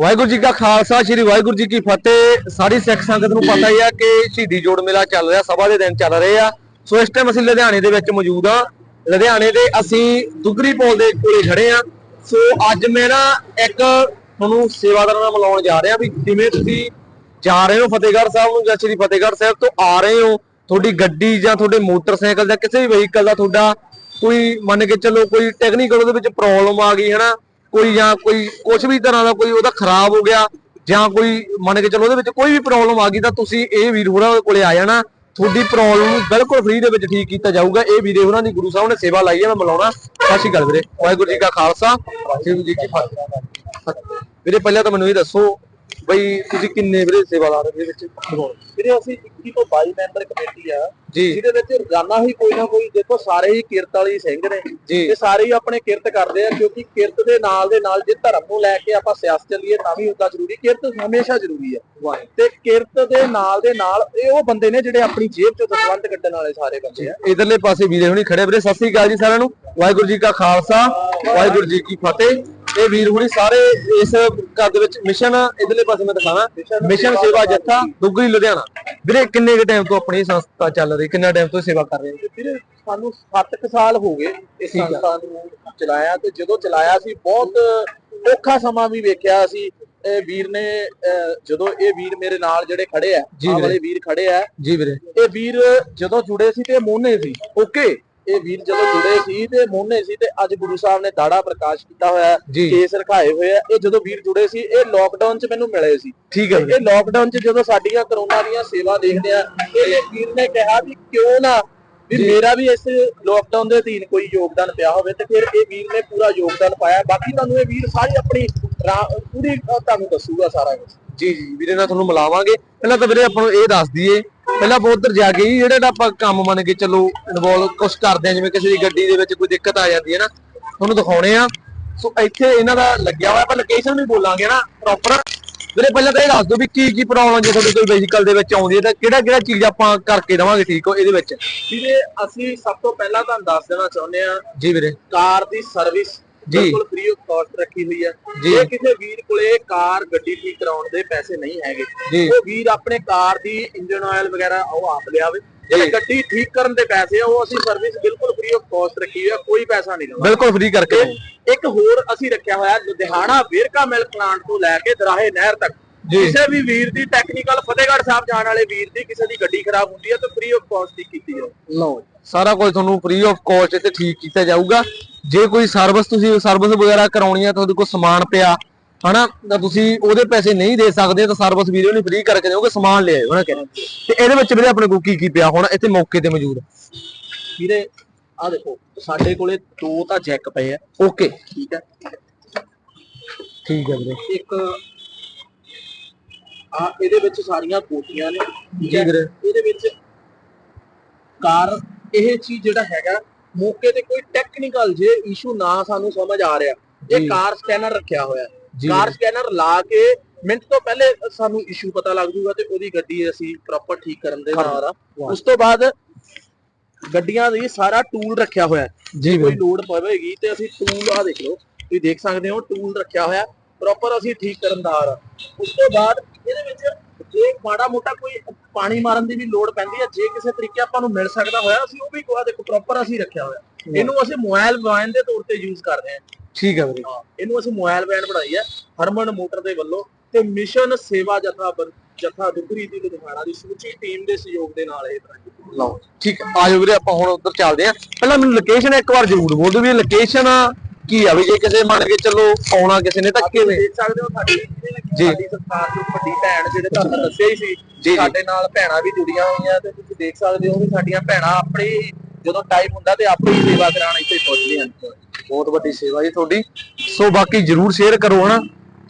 ਵਾਹਿਗੁਰੂ ਜੀ ਕਾ ਖਾਲਸਾ, ਸ੍ਰੀ ਵਾਹਿਗੁਰੂ ਜੀ ਕੀ ਫਤਿਹ। ਸਾਰੀ ਸਿੱਖ ਸੰਗਤ ਨੂੰ ਪਤਾ ਹੀ ਆ ਕਿ ਸ਼ਹੀਦੀ ਜੋੜ ਮੇਲਾ ਚੱਲ ਰਿਹਾ, ਸਭਾ ਦੇ ਦਿਨ ਚੱਲ ਰਹੇ ਆ। ਸੋ ਇਸ ਟਾਈਮ ਅਸੀਂ ਲੁਧਿਆਣੇ ਦੇ ਵਿੱਚ ਮੌਜੂਦ ਆ। ਲੁਧਿਆਣੇ ਦੇ ਅਸੀਂ ਦੁਗਰੀ ਪੋਲ ਦੇ ਕੋਲੇ ਖੜੇ ਆ। ਸੋ ਅੱਜ ਮੈਂ ਨਾ ਇੱਕ ਤੁਹਾਨੂੰ ਸੇਵਾਦਾਰਾਂ ਨਾਲ ਮਿਲਾਉਣ ਜਾ ਰਿਹਾ ਵੀ ਜਿਵੇਂ ਤੁਸੀਂ ਜਾ ਰਹੇ ਹੋ ਫਤਿਹਗੜ੍ਹ ਸਾਹਿਬ ਨੂੰ ਜਾਂ ਸ੍ਰੀ ਫਤਿਹਗੜ੍ਹ ਸਾਹਿਬ ਤੋਂ ਆ ਰਹੇ ਹੋ, ਤੁਹਾਡੀ ਗੱਡੀ ਜਾਂ ਤੁਹਾਡੇ ਮੋਟਰਸਾਈਕਲ ਜਾਂ ਕਿਸੇ ਵੀ ਵਹੀਕਲ ਦਾ ਤੁਹਾਡਾ ਕੋਈ ਮੰਨ ਕੇ ਚੱਲੋ ਕੋਈ ਟੈਕਨੀਕਲ ਉਹਦੇ ਵਿੱਚ ਪ੍ਰੋਬਲਮ ਆ ਗਈ ਹੈ ਕੋਈ ਜਾਂ ਕੋਈ ਕੁਝ ਵੀ ਤਰ੍ਹਾਂ ਦਾ ਕੋਈ ਉਹਦਾ ਖਰਾਬ ਹੋ ਗਿਆ ਜਾਂ ਕੋਈ ਮੰਨ ਕੇ ਚੱਲੋ ਉਹਦੇ ਵਿੱਚ ਕੋਈ ਵੀ ਪ੍ਰੋਬਲਮ ਆ ਗਈ ਤਾਂ ਤੁਸੀਂ ਇਹ ਵੀਰ ਹੋਰਾਂ ਦੇ ਕੋਲੇ ਆ ਜਾਣਾ। ਤੁਹਾਡੀ ਪ੍ਰੋਬਲਮ ਨੂੰ ਬਿਲਕੁਲ ਫ੍ਰੀ ਦੇ ਵਿੱਚ ਠੀਕ ਕੀਤਾ ਜਾਊਗਾ। ਇਹ ਵੀਰੇ ਹੋਰਾਂ ਦੀ ਗੁਰੂ ਸਾਹਿਬ ਨੇ ਸੇਵਾ ਲਾਈ ਹੈ, ਮੈਂ ਮਿਲਾਉਣਾ। ਸਤਿ ਸ਼੍ਰੀ ਅਕਾਲ ਵੀਰੇ। ਵਾਹਿਗੁਰੂ ਜੀ ਕਾ ਖਾਲਸਾ। ਵਾਹਿਗੁਰੂ ਜੀ ਕੀ ਫਤਿਹ। ਵੀਰੇ, ਪਹਿਲਾਂ ਤਾਂ ਮੈਨੂੰ ਇਹ ਦੱਸੋ ਬਈ ਤੁਸੀਂ ਕਿੰਨੇ ਵੀਰੇ ਸੇਵਾਦਾਰ ਇਹਦੇ ਵਿੱਚ? ਵੀਰੇ ਅਸੀਂ 21 ਤੋਂ 22 ਮੈਂਬਰ ਕਮੇਟੀ ਆ। ਜਿਹਦੇ ਵਿੱਚ ਰੋਜ਼ਾਨਾ ਹੀ ਕੋਈ ਨਾ ਕੋਈ ਦੇਖੋ ਸਾਰੇ ਹੀ ਕਿਰਤ ਵਾਲੀ ਸਿੰਘ ਨੇ। ਤੇ ਸਾਰੇ ਹੀ ਆਪਣੇ ਕਿਰਤ ਕਰਦੇ ਆ ਕਿਉਂਕਿ ਕਿਰਤ ਦੇ ਨਾਲ ਦੇ ਨਾਲ ਜੇ ਧਰਮ ਨੂੰ ਲੈ ਕੇ ਆਪਾਂ ਸਿਆਸਤ ਚੱਲੀਏ ਤਾਂ ਵੀ ਉਹਦਾ ਜ਼ਰੂਰੀ। ਕਿਰਤ ਹਮੇਸ਼ਾ ਜ਼ਰੂਰੀ ਆ। ਤੇ ਕਿਰਤ ਦੇ ਨਾਲ ਦੇ ਨਾਲ ਇਹ ਉਹ ਬੰਦੇ ਨੇ ਜਿਹੜੇ ਆਪਣੀ ਜੇਬ ਚੋਂ ਦਸਵੰਧ ਕੱਢਣ ਵਾਲੇ ਸਾਰੇ ਬੰਦੇ ਆ। ਇਧਰਲੇ ਪਾਸੇ ਵੀਰੇ ਹੁਣੀ ਖੜੇ ਵੀਰੇ ਸਤਿ ਸ੍ਰੀ ਅਕਾਲ ਜੀ ਸਾਰਿਆਂ ਨੂੰ। ਵਾਹਿਗੁਰੂ ਜੀ ਕਾ ਖਾਲਸਾ ਵਾਹਿਗੁਰੂ ਜੀ ਕੀ ਫਤਿਹ। ਇਹ ਵੀਰ ਹੁਣੀ ਸਾਰੇ ਇਸ ਘਰ ਦੇ ਵਿੱਚ ਮਿਸ਼ਨ ਇਧਰਲੇ ਪਾਸੇ ਮੈਂ ਦਿਖਾਣਾ। ਮਿਸ਼ਨ ਸੇਵਾ ਜੱਥਾ ਦੁੱਗਰੀ ਲੁਧਿਆਣਾ। ਵੀਰੇ ਕਿੰਨੇ ਕੁ ਟਾਈਮ ਤੋਂ ਆਪਣੀ ਸੰਸਥਾ ਚੱਲ ਰਹੀ? ਕਿੰਨਾ ਟਾਈਮ ਤੋਂ ਸੇਵਾ ਕਰ ਰਹੇ ਹੋ? ਵੀਰੇ ਸਾਨੂੰ 7 ਸਾਲ ਹੋ ਗਏ ਇਸ ਆ। ਸੰਸਥਾ ਨੂੰ ਚਲਾਇਆ ਤੇ ਜਦੋਂ ਚਲਾਇਆ ਸੀ ਬਹੁਤ ਔਖਾ ਸਮਾਂ ਵੀ ਵੇਖਿਆ ਸੀ ਇਹ ਵੀਰ ਨੇ ਜਦੋਂ ਇਹ ਵੀਰ ਮੇਰੇ ਨਾਲ ਜਿਹੜੇ ਖੜੇ ਆ ਵੀਰੇ। ਵਾਲੇ ਵੀਰ ਖੜੇ ਆ ਜੀ ਵੀਰੇ। ਇਹ ਵੀਰ ਜਦੋਂ ਜੁੜੇ ਸੀ ਤੇ ਮੋਹਨੇ ਸੀ। ਓਕੇ। ਇਹ ਵੀਰ ਜਦੋਂ ਜੁੜੇ ਸੀ ਤੇ ਮੋਹਨੇ ਸੀ ਤੇ ਅੱਜ ਗੁਰੂ ਸਾਹਿਬ ਨੇ ਦਾੜਾ ਪ੍ਰਕਾਸ਼ ਕੀਤਾ ਹੋਇਆ। ਕੇਸ ਰਖਾਏ ਹੋਏ ਆ। ਇਹ ਜਦੋਂ ਵੀਰ ਜੁੜੇ ਸੀ ਇਹ ਲੋਕਡਾਊਨ 'ਚ ਮੈਨੂੰ ਮਿਲੇ ਸੀ। ਠੀਕ ਹੈ ਇਹ ਲੋਕਡਾਊਨ 'ਚ ਜਦੋਂ ਸਾਡੀਆਂ ਕਰੋਨਾ ਦੀਆਂ ਸੇਵਾ ਦੇਖਦੇ ਆ ਤੇ ਇਹ ਵੀਰ ਨੇ ਕਿਹਾ ਵੀ ਕਿਉਂ ਨਾ ਵੀ। ਮੇਰਾ ਵੀ ਇਸ ਲੋਕਡਾਊਨ ਦੇ ਅਧੀਨ ਕੋਈ ਯੋਗਦਾਨ ਪਿਆ ਹੋਵੇ ਤੇ ਫਿਰ ਇਹ ਵੀਰ ਨੇ ਪੂਰਾ ਯੋਗਦਾਨ ਪਾਇਆ ਬਾਕੀ ਤੁਹਾਨੂੰ ਇਹ ਵੀਰ ਸਾਰੀ ਆਪਣੀ ਪੂਰੀ ਤੁਹਾਨੂੰ ਦੱਸੂਗਾ ਸਾਰਾ ਕੁਝ ਜੀ ਜੀ ਵੀਰੇ ਨਾਲ ਤੁਹਾਨੂੰ ਮਿਲਾਵਾਂਗੇ। ਪਹਿਲਾਂ ਤਾਂ ਵੀਰੇ ਆਪਾਂ ਨੂੰ ਇਹ ਦੱਸ ਦਈਏ ਪਹਿਲਾਂ ਆਪਾਂ ਉੱਧਰ ਜਾ ਕੇ ਹੀ ਜਿਹੜੇ ਆਪਾਂ ਕੰਮ ਮੰਨ ਕੇ ਚੱਲੋ ਇਨਵੋਲਵ ਕੁਝ ਕਰਦੇ ਆ ਜਿਵੇਂ ਕਿਸੇ ਦੀ ਗੱਡੀ ਦੇ ਵਿੱਚ ਕੋਈ ਦਿੱਕਤ ਆ ਜਾਂਦੀ ਹੈ ਨਾ ਤੁਹਾਨੂੰ ਦਿਖਾਉਣੇ ਆ। ਸੋ ਇੱਥੇ ਇਹਨਾਂ ਦਾ ਲੱਗਿਆ ਹੋਇਆ ਆਪਾਂ ਲੋਕੇਸ਼ਨ ਵੀ ਬੋਲਾਂਗੇ ਨਾ ਪ੍ਰੋਪਰ ਵੀਰੇ ਪਹਿਲਾਂ ਤਾਂ ਇਹ ਦੱਸ ਦਿਓ ਵੀ ਕੀ ਕੀ ਪ੍ਰੋਬਲਮ ਜੇ ਤੁਹਾਡੇ ਕੋਈ ਵਹੀਕਲ ਦੇ ਵਿੱਚ ਆਉਂਦੀ ਹੈ ਤਾਂ ਕਿਹੜਾ ਕਿਹੜਾ ਚੀਜ਼ ਆਪਾਂ ਕਰਕੇ ਦੇਵਾਂਗੇ ਠੀਕ ਹੋ ਇਹਦੇ ਵਿੱਚ? ਵੀਰੇ ਅਸੀਂ ਸਭ ਤੋਂ ਪਹਿਲਾਂ ਤੁਹਾਨੂੰ ਦੱਸ ਦੇਣਾ ਚਾਹੁੰਦੇ ਆ ਜੀ ਵੀਰੇ। ਕਾਰ ਦੀ ਸਰਵਿਸ। ਬਿਲਕੁਲ ਫ੍ਰੀ ਆਫ ਕਾਸਟ ਰੱਖੀ ਹੋਈ ਹੈ ਜੀ। ਕਿਸੇ ਵੀਰ ਕੋਲੇ ਕਾਰ ਗੱਡੀ ਠੀਕ ਕਰਾਉਣ ਦੇ ਪੈਸੇ ਨਹੀਂ ਹੈਗੇ। ਉਹ ਵੀਰ ਆਪਣੇ ਕਾਰ ਦੀ ਇੰਜਨ ਆਇਲ ਵਗੈਰਾ ਉਹ ਆਪ ਲਿਆਵੇ ਜੀ। ਜੇ ਗੱਡੀ ਠੀਕ ਕਰਨ ਦੇ ਪੈਸੇ ਆ ਉਹ ਅਸੀਂ ਸਰਵਿਸ ਬਿਲਕੁਲ ਫ੍ਰੀ ਆਫ ਕਾਸਟ ਰੱਖੀ ਹੋਈ ਹੈ ਕੋਈ ਪੈਸਾ ਨਹੀਂ ਲਵਾਂਗੇ ਬਿਲਕੁਲ ਫ੍ਰੀ ਕਰਕੇ। ਇੱਕ ਹੋਰ ਅਸੀਂ ਰੱਖਿਆ ਹੋਇਆ ਲੁਧਿਆਣਾ ਵੇਰਕਾ ਮਿਲ ਪਲਾਂਟ ਤੋਂ ਲੈ ਕੇ ਦਰਾਹੇ ਨਹਿਰ ਤੱਕ। ਕਿਸੇ ਵੀ ਵੀਰ ਦੀ ਟੈਕਨੀਕਲ ਫਤਿਹਗੜ੍ਹ ਸਾਹਿਬ ਜਾਣ ਵਾਲੇ ਵੀਰ ਦੀ ਕਿਸੇ ਦੀ ਗੱਡੀ ਖਰਾਬ ਹੁੰਦੀ ਹੈ ਤਾਂ ਫ੍ਰੀ ਆਫ ਕਾਸਟ ਹੀ ਕੀਤੀ ਹੈ ਲਓ ਸਾਰਾ ਕੁਝ ਤੁਹਾਨੂੰ ਫ੍ਰੀ ਆਫ ਕਾਸਟ ਇੱਥੇ ਠੀਕ ਕੀਤਾ ਜਾਊਗਾ। ਜੇ ਕੋਈ ਸਰਵਿਸ ਤੁਸੀਂ ਸਰਵਿਸ ਵਗੈਰਾ ਕਰਾਉਣੀ ਆ ਤੁਹਾਡੇ ਕੋਲ ਸਮਾਨ ਪਿਆ ਹਨਾ? ਤਾਂ ਤੁਸੀਂ ਉਹਦੇ ਪੈਸੇ ਨਹੀਂ ਦੇ ਸਕਦੇ ਤਾਂ ਸਰਵਿਸ ਵੀਡੀਓ ਨਹੀਂ ਫ੍ਰੀ ਕਰਕੇ ਦਿਓਗੇ ਸਮਾਨ ਲੈ ਆਇਓ ਨਾ ਕਹਿੰਦੇ ਤੇ ਇਹਦੇ ਵਿੱਚ ਵੀਰੇ ਆਪਣੇ ਕੋਲ ਕੀ ਕੀ ਪਿਆ ਹੁਣ ਇੱਥੇ ਮੌਕੇ ਤੇ ਮੌਜੂਦ। ਵੀਰੇ ਆ ਦੇਖੋ ਸਾਡੇ ਕੋਲੇ ਦੋ ਤਾਂ ਜੈਕ ਪਏ ਆ। ਓਕੇ ਠੀਕ ਹੈ ਠੀਕ ਹੈ ਵੀਰੇ। ਇੱਕ ਆ ਇਹਦੇ ਵਿੱਚ ਸਾਰੀਆਂ ਕੋਟੀਆਂ ਨੇ। ਠੀਕ ਹੈ? ਇਹਦੇ ਵਿੱਚ ਕਾਰ ਇਹ ਚੀਜ਼ ਜਿਹੜਾ ਹੈਗਾ ਮੌਕੇ ਤੇ ਕੋਈ ਟੈਕਨੀਕਲ ਜੇ ਇਸ਼ੂ ਨਾ ਸਾਨੂੰ ਸਮਝ ਆ ਰਿਹਾ। ਇਹ ਕਾਰ ਸਕੈਨਰ ਰੱਖਿਆ ਹੋਇਆ ਕਾਰ। ਸਕੈਨਰ ਲਾ ਕੇ ਮਿੰਟ ਤੋਂ ਪਹਿਲੇ ਸਾਨੂੰ ਇਸ਼ੂ ਪਤਾ ਲੱਗ ਜੂਗਾ ਤੇ ਉਹਦੀ ਗੱਡੀ ਅਸੀਂ ਪ੍ਰੋਪਰ ਠੀਕ ਕਰਨ ਦੇ ਨਾਲ। ਉਸ ਤੋਂ ਬਾਅਦ ਗੱਡੀਆਂ ਦੀ ਸਾਰਾ ਟੂਲ ਰੱਖਿਆ ਹੋਇਆ। ਜੀ ਕੋਈ ਲੋਡ ਪਵੇਗੀ ਤੇ ਅਸੀਂ ਟੂਲ ਆ ਦੇਖ ਲਓ ਤੁਸੀਂ ਦੇਖ ਸਕਦੇ ਹੋ ਟੂਲ ਰੱਖਿਆ ਹੋਇਆ ਪ੍ਰੋਪਰ ਅਸੀਂ ਠੀਕ ਕਰਨ ਦਾ ਆ ਉਸ ਤੋਂ ਬਾਅਦ ਇਹਦੇ ਵਿੱਚ ਜੇ ਮਾੜਾ ਮੋਟਾ ਕੋਈ ਪਾਣੀ ਮਾਰਨ ਦੀ ਵੀ ਲੋੜ ਪੈਂਦੀ ਹੈ ਜੇ ਕਿਸੇ ਤਰੀਕੇ ਆਪਾਂ ਨੂੰ ਮਿਲ ਸਕਦਾ ਹੋਇਆ ਅਸੀਂ ਉਹ ਵੀ ਕੋਆ ਦੇਖੋ ਪ੍ਰੋਪਰ ਅਸੀਂ ਰੱਖਿਆ ਹੋਇਆ। ਇਹਨੂੰ ਅਸੀਂ ਮੋਬਾਈਲ ਵੈਨ ਦੇ ਤੌਰ ਤੇ ਯੂਜ਼ ਕਰਦੇ ਹਾਂ। ਠੀਕ ਹੈ ਵੀਰੇ। ਇਹਨੂੰ ਅਸੀਂ ਮੋਬਾਈਲ ਵੈਨ ਬਣਾਈ ਹੈ ਹਰਮਨ ਮੋਟਰ ਦੇ ਵੱਲੋਂ ਤੇ ਮਿਸ਼ਨ ਸੇਵਾ ਜਥਾ ਜਥਾ ਦੁਗਰੀ ਦੀ ਲੁਧਿਆਣਾ ਦੀ ਸਮੁੱਚੀ ਟੀਮ ਦੇ ਸਹਿਯੋਗ ਦੇ ਨਾਲ ਇਹ ਬਣਾਈ ਲਓ ਠੀਕ ਆਜੋ ਵੀਰੇ ਆਪਾਂ ਹੁਣ ਉੱਧਰ ਚੱਲਦੇ ਆ ਪਹਿਲਾਂ ਮੈਨੂੰ ਲੋਕੇਸ਼ਨ ਇੱਕ ਵਾਰ ਜ਼ਰੂਰ ਬੋਲ ਦਿਓ ਵੀ ਲੋਕੇਸ਼ਨ ਕੀ ਆ ਵੀ ਜੇ ਕਿਸੇ ਮੰਨ ਕੇ ਚੱਲੋ ਆਉਣਾ ਕਿਸੇ ਨੇ ਤਾਂ ਕਿਵੇਂ ਦੇਖ ਸਕਦੇ ਹੋ ਸਾਡੀ ਜੀ। ਸਾਡੀ ਸਰਕਾਰ ਜੋ ਵੱਡੀ ਭੈਣ ਜਿਹੜੇ ਤੁਹਾਨੂੰ ਦੱਸਿਆ ਹੀ ਸੀ। ਸਾਡੇ ਨਾਲ ਭੈਣਾਂ ਵੀ ਜੁੜੀਆਂ ਹੋਈਆਂ ਤੇ ਤੁਸੀਂ ਦੇਖ ਸਕਦੇ ਹੋ ਵੀ ਸਾਡੀਆਂ ਭੈਣਾਂ ਆਪਣੀ ਜਦੋਂ ਟਾਈਮ ਹੁੰਦਾ ਤੇ ਆਪਣੀ ਸੇਵਾ ਕਰਾਉਣ ਇੱਥੇ ਪਹੁੰਚਦੀਆਂ ਹਨ ਬਹੁਤ ਵੱਡੀ ਸੇਵਾ ਜੀ ਤੁਹਾਡੀ। ਸੋ ਬਾਕੀ ਜਰੂਰ ਸ਼ੇਅਰ ਕਰੋ ਹਨਾ?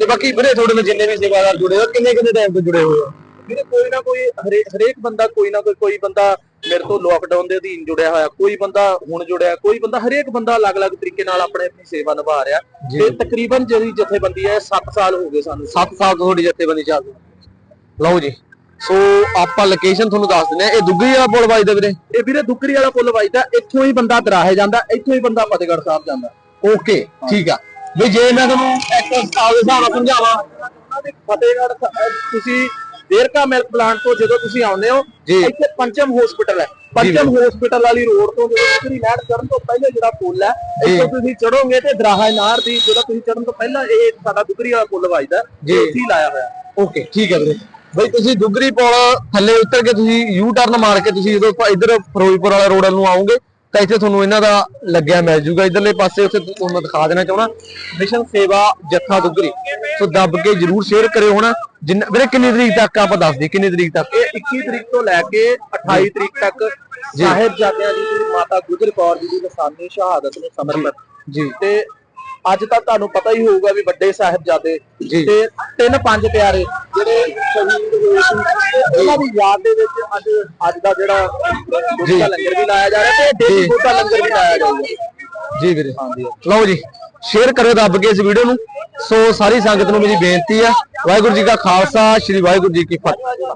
ਤੇ ਬਾਕੀ ਵੀਰੇ ਤੁਹਾਡੇ ਨਾਲ ਜਿੰਨੇ ਵੀ ਸੇਵਾਦਾਰ ਜੁੜੇ ਹੋ ਕਿੰਨੇ ਕਿੰਨੇ ਟਾਈਮ ਤੋਂ ਜੁੜੇ ਹੋਏ ਹੋ ਵੀਰੇ ਕੋਈ ਨਾ ਕੋਈ ਹਰੇ- ਹਰੇਕ ਬੰਦਾ ਕੋਈ ਨਾ ਕੋਈ ਕੋਈ ਬੰਦਾ ਮੇਰੇ ਤੋਂ ਲੋਕਡਾਊਨ ਦੇ ਅਧੀਨ ਜੁੜਿਆ ਹੋਇਆ ਕੋਈ ਬੰਦਾ ਹੁਣ ਜੁੜਿਆ ਕੋਈ ਬੰਦਾ ਹਰੇਕ ਬੰਦਾ ਅਲੱਗ-ਅਲੱਗ ਤਰੀਕੇ ਨਾਲ ਆਪਣੇ ਆਪਣੀ ਸੇਵਾ ਨਿਭਾ ਰਿਹਾ। ਤੇ ਤਕਰੀਬਨ ਜਿਹੜੀ ਜਥੇਬੰਦੀ ਹੈ 7 ਸਾਲ ਹੋ ਗਏ ਸਾਨੂੰ। 7 ਸਾਲ ਤੋਂ ਤੁਹਾਡੀ ਜਥੇਬੰਦੀ ਚੱਲਦੀ ਲਓ ਜੀ। ਸੋ ਆਪਾਂ ਲੋਕੇਸ਼ਨ ਤੁਹਾਨੂੰ ਦੱਸ ਦਿੰਦੇ ਆ ਇਹ ਦੁੱਗੀ ਵਾਲਾ ਪੁਲ ਵੱਜਦਾ ਵੀਰੇ। ਇਹ ਵੀਰੇ ਦੁੱਕਰੀ ਵਾਲਾ ਪੁੱਲ ਵੱਜਦਾ ਇੱਥੋਂ ਹੀ ਬੰਦਾ ਦਰਾਹੇ ਜਾਂਦਾ ਇੱਥੋਂ ਹੀ ਬੰਦਾ ਫਤਿਹਗੜ੍ਹ ਸਾਹਿਬ ਜਾਂਦਾ। ਓਕੇ ਠੀਕ ਆ। ਵੀ ਜੇ ਮੈਂ ਤੁਹਾਨੂੰ ਇੱਕ ਸਾਲ ਦੇ ਹਿਸਾਬ ਨਾਲ ਸਮਝਾਵਾਂ। ਫਤਿਹਗੜ੍ਹ ਤੁਸੀਂ ਦੇਰਕਾ ਮਿਲਕ ਪਲਾਂਟ ਤੋਂ ਜਦੋਂ ਤੁਸੀਂ ਆਉਂਦੇ ਹੋ। ਇੱਥੇ ਪੰਚਮ ਹਸਪੀਟਲ ਹੈ। ਪੰਚਮ ਹਸਪੀਟਲ ਵਾਲੀ ਰੋਡ ਤੋਂ ਜਦੋਂ ਤੁਸੀਂ ਲੈਣ ਚੜਨ ਤੋਂ ਪਹਿਲੇ ਜਿਹੜਾ ਪੁਲ ਹੈ। ਇੱਥੋਂ ਤੁਸੀਂ ਚੜੋਗੇ ਤੇ ਦਰਾਹਾ ਨਾਰ ਦੀ ਜਦੋਂ ਤੁਸੀਂ ਚੜਨ ਤੋਂ ਪਹਿਲਾਂ ਇਹ ਸਾਡਾ ਦੁਗਰੀ ਵਾਲਾ ਪੁਲ ਵੱਜਦਾ ਉੱਥੇ ਲਾਇਆ ਹੋਇਆ ਓਕੇ ਠੀਕ ਹੈ ਵੀਰੇ। ਬਈ ਤੁਸੀਂ ਦੁਗਰੀ ਪੁਲ ਥੱਲੇ ਉਤਰ ਕੇ ਤੁਸੀਂ ਯੂ ਟਰਨ ਮਾਰ ਕੇ ਤੁਸੀਂ ਜਦੋਂ ਇੱਧਰ ਫਿਰੋਜ਼ਪੁਰ ਵਾਲਾ ਰੋਡ ਵੱਲ ਨੂੰ ਆਓਗੇ ਤਾਂ ਇੱਥੇ ਤੁਹਾਨੂੰ ਇਹਨਾਂ ਦਾ ਲੱਗਿਆ ਮਿਲ ਜੂਗਾ। ਇਧਰਲੇ ਪਾਸੇ ਉੱਥੇ ਤੁਹਾਨੂੰ ਮੈਂ ਦਿਖਾ ਦੇਣਾ ਚਾਹਣਾ ਮਿਸ਼ਨ ਸੇਵਾ ਜੱਥਾ ਦੁਗਰੀ। ਸੋ ਦੱਬ ਕੇ ਜਰੂਰ ਸ਼ੇਅਰ ਕਰਿਓ ਹੁਣ ਜਿੰਨਾ ਵੀਰੇ ਕਿੰਨੀ ਤਰੀਕ ਤੱਕ ਆਪਾਂ ਦੱਸ ਦਈਏ ਕਿੰਨੀ ਤਰੀਕ ਤੱਕ? ਇਹ 21 ਤਰੀਕ ਤੋਂ ਲੈ ਕੇ 28 ਤਰੀਕ ਤੱਕ ਸਾਹਿਬਜ਼ਾਦਿਆਂ ਦੀ ਜਿਹੜੀ ਮਾਤਾ ਗੁਜਰ ਕੌਰ ਜੀ ਦੀ ਨਿਸ਼ਾਨੀ ਸ਼ਹਾਦਤ ਨੂੰ ਸਮਰਪਿਤ। ਜੀ। ਤੇ ਅੱਜ ਤਾਂ ਤੁਹਾਨੂੰ ਪਤਾ ਹੀ ਹੋਊਗਾ ਵੀ ਵੱਡੇ ਸਾਹਿਬਜ਼ਾਦੇ। ਤੇ ਤਿੰਨ ਪੰਜ ਪਿਆਰੇ ਜਿਹੜੇ ਸ਼ਹੀਦ ਹੋਏ ਸੀ ਤੇ ਉਹਨਾਂ ਦੀ ਯਾਦ ਦੇ ਵਿੱਚ ਅੱਜ ਅੱਜ ਦਾ ਜਿਹੜਾ ਜੀ। ਗੋਟਾ ਲੰਗਰ ਵੀ ਲਾਇਆ ਜਾ ਰਿਹਾ ਤੇ ਡੇਲੀ ਜੀ। ਗੋਟਾ ਲੰਗਰ ਵੀ ਲਾਇਆ ਜਾਊਗਾ ਜੀ ਵੀਰੇ। ਲਓ ਜੀ ਸ਼ੇਅਰ ਕਰੋ ਦੱਬ ਕੇ ਇਸ ਵੀਡੀਓ ਨੂੰ। ਸੋ ਸਾਰੀ ਸੰਗਤ ਨੂੰ ਮੇਰੀ ਬੇਨਤੀ ਆ। ਵਾਹਿਗੁਰੂ ਜੀ ਕਾ ਖਾਲਸਾ ਸ੍ਰੀ ਵਾਹਿਗੁਰੂ ਜੀ ਕੀ ਫਤਿਹ।